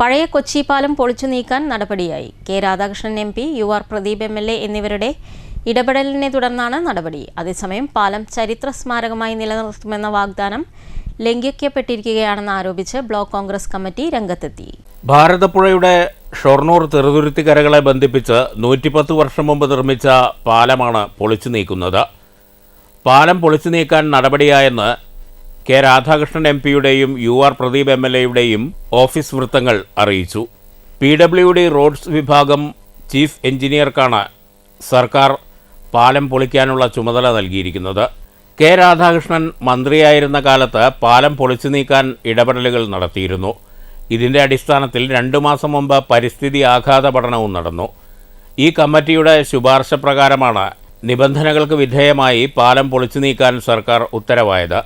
പഴയ കൊച്ചി പാലം പൊളിച്ചു നീക്കാൻ നടപടിയായി. K. Radhakrishnan M P U. R. Pradeep M L A എന്നിവരുടെ ഇടപെടലിനെ തുടർന്നാണ് നടപടി. അതേസമയം പാലം ചരിത്ര സ്മാരകമായി നിലനിർത്തുമെന്ന വാഗ്ദാനം ലംഘിക്കപ്പെട്ടിരിക്കുകയാണെന്ന് ആരോപിച്ച് ബ്ലോക്ക് കോൺഗ്രസ് കമ്മിറ്റി രംഗത്തെത്തി. ഭാരതപ്പുഴയുടെ ഷൊർണൂർ ചെറുതുരുത്തിക്കരകളെ ബന്ധിപ്പിച്ച് നൂറ്റിപ്പത്ത് വർഷം മുമ്പ് നിർമ്മിച്ച പാലമാണ് പൊളിച്ചു നീക്കുന്നത്. പാലം പൊളിച്ചു നീക്കാൻ നടപടിയായെന്ന് കെ രാധാകൃഷ്ണൻ എം പിയുടെയും U R Pradeep M L എയുടെയും ഓഫീസ് വൃത്തങ്ങൾ അറിയിച്ചു. പി ഡബ്ല്യു ഡി റോഡ്സ് വിഭാഗം ചീഫ് എഞ്ചിനീയർക്കാണ് സർക്കാർ പാലം പൊളിക്കാനുള്ള ചുമതല നൽകിയിരിക്കുന്നത്. കെ രാധാകൃഷ്ണൻ മന്ത്രിയായിരുന്ന കാലത്ത് പാലം പൊളിച്ചു നീക്കാൻ ഇടപെടലുകൾ നടത്തിയിരുന്നു. ഇതിന്റെ അടിസ്ഥാനത്തിൽ രണ്ടു മാസം മുമ്പ് പരിസ്ഥിതി ആഘാത പഠനവും നടന്നു. ഈ കമ്മിറ്റിയുടെ ശുപാർശ പ്രകാരമാണ് നിബന്ധനകൾക്ക് വിധേയമായി പാലം പൊളിച്ചു നീക്കാൻ സർക്കാർ ഉത്തരവായത്.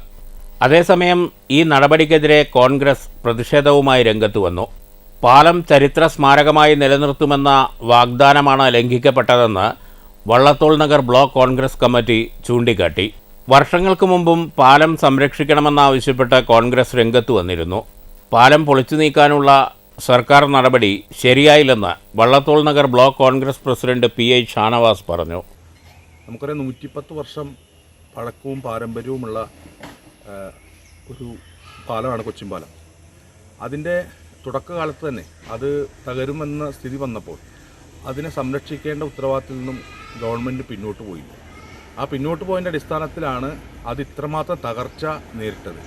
അതേസമയം ഈ നടപടിക്കെതിരെ കോൺഗ്രസ് പ്രതിഷേധവുമായി രംഗത്തു വന്നു. പാലം ചരിത്ര സ്മാരകമായി നിലനിർത്തുമെന്ന വാഗ്ദാനമാണ് ലംഘിക്കപ്പെട്ടതെന്ന് വള്ളത്തോൾ നഗർ ബ്ലോക്ക് കോൺഗ്രസ് കമ്മിറ്റി ചൂണ്ടിക്കാട്ടി. വർഷങ്ങൾക്ക് മുമ്പും പാലം സംരക്ഷിക്കണമെന്നാവശ്യപ്പെട്ട് കോൺഗ്രസ് രംഗത്ത് വന്നിരുന്നു. പാലം പൊളിച്ചു നീക്കാനുള്ള സർക്കാർ നടപടി ശരിയായില്ലെന്ന് Vallathol Nagar block Congress president P I Shanavas പറഞ്ഞു. നമുക്കറിയാം നൂറ്റിപ്പത്ത് വർഷം പഴക്കവും പാരമ്പര്യവുമുള്ള ഒരു പാലമാണ് കൊച്ചിൻ പാലം അതിന്റെ തുടക്കകാലത്ത് തന്നെ അത് തകരുമെന്ന സ്ഥിതി വന്നപ്പോൾ അതിനെ സംരക്ഷിക്കേണ്ട ഉത്തരവാദിത്തത്തിൽ നിന്നും ഗവൺമെന്റ് പിന്നോട്ട് പോയില്ല. ആ പിന്നോട്ട് പോയതിന്റെ അടിസ്ഥാനത്തിലാണ് അത് ഇത്രമാത്രം തകർച്ച നേരിട്ടത്.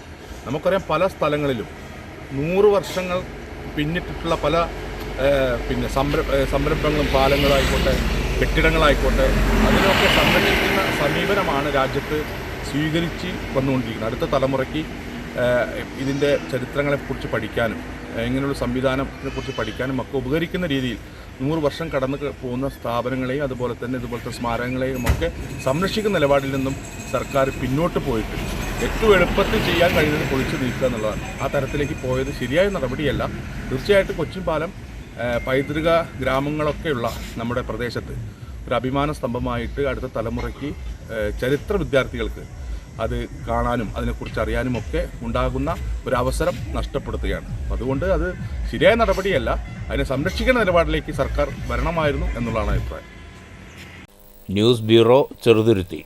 നമുക്കറിയാം പല സ്ഥലങ്ങളിലും നൂറ് വർഷങ്ങൾ പിന്നിട്ടിട്ടുള്ള പല പിന്നെ സംര സംരംഭങ്ങളും പാലങ്ങളായിക്കോട്ടെ കെട്ടിടങ്ങളായിക്കോട്ടെ അതിനൊക്കെ സംരക്ഷിക്കുന്ന സമീപനമാണ് രാജ്യത്ത് സ്വീകരിച്ച് വന്നുകൊണ്ടിരിക്കുന്നത് അടുത്ത തലമുറയ്ക്ക് ഇതിന്റെ ചരിത്രങ്ങളെക്കുറിച്ച് പഠിക്കാനും ഇങ്ങനെയുള്ള സംവിധാനത്തിനെ കുറിച്ച് പഠിക്കാനും ഒക്കെ ഉപകരിക്കുന്ന രീതിയിൽ നൂറ് വർഷം കടന്നു പോകുന്ന സ്ഥാപനങ്ങളെയും അതുപോലെ തന്നെ ഇതുപോലത്തെ സ്മാരകങ്ങളെയും ഒക്കെ സംരക്ഷിക്കുന്ന നിലപാടിൽ നിന്നും സർക്കാർ പിന്നോട്ട് പോയിട്ട് ഏറ്റവും എളുപ്പത്തിൽ ചെയ്യാൻ കഴിയുന്നത് പൊളിച്ചു നീക്കുക എന്നുള്ളതാണ്. ആ തരത്തിലേക്ക് പോയത് ശരിയായ നടപടിയല്ല. തീർച്ചയായിട്ടും കൊച്ചിൻ പാലം പൈതൃക ഗ്രാമങ്ങളൊക്കെയുള്ള നമ്മുടെ പ്രദേശത്ത് ഒരു അഭിമാന സ്തംഭമായിട്ട് അടുത്ത തലമുറയ്ക്ക് ചരിത്ര വിദ്യാർത്ഥികൾക്ക് അത് കാണാനും അതിനെക്കുറിച്ച് അറിയാനും ഒക്കെ ഉണ്ടാകുന്ന ഒരവസരം നഷ്ടപ്പെടുത്തുകയാണ്. അതുകൊണ്ട് അത് ശരിയായ നടപടിയല്ല അതിനെ സംരക്ഷിക്കുന്ന നിലപാടിലേക്ക് സർക്കാർ വരണമായിരുന്നു എന്നുള്ളതാണ് അഭിപ്രായം. News bureau Cheruthuruthy.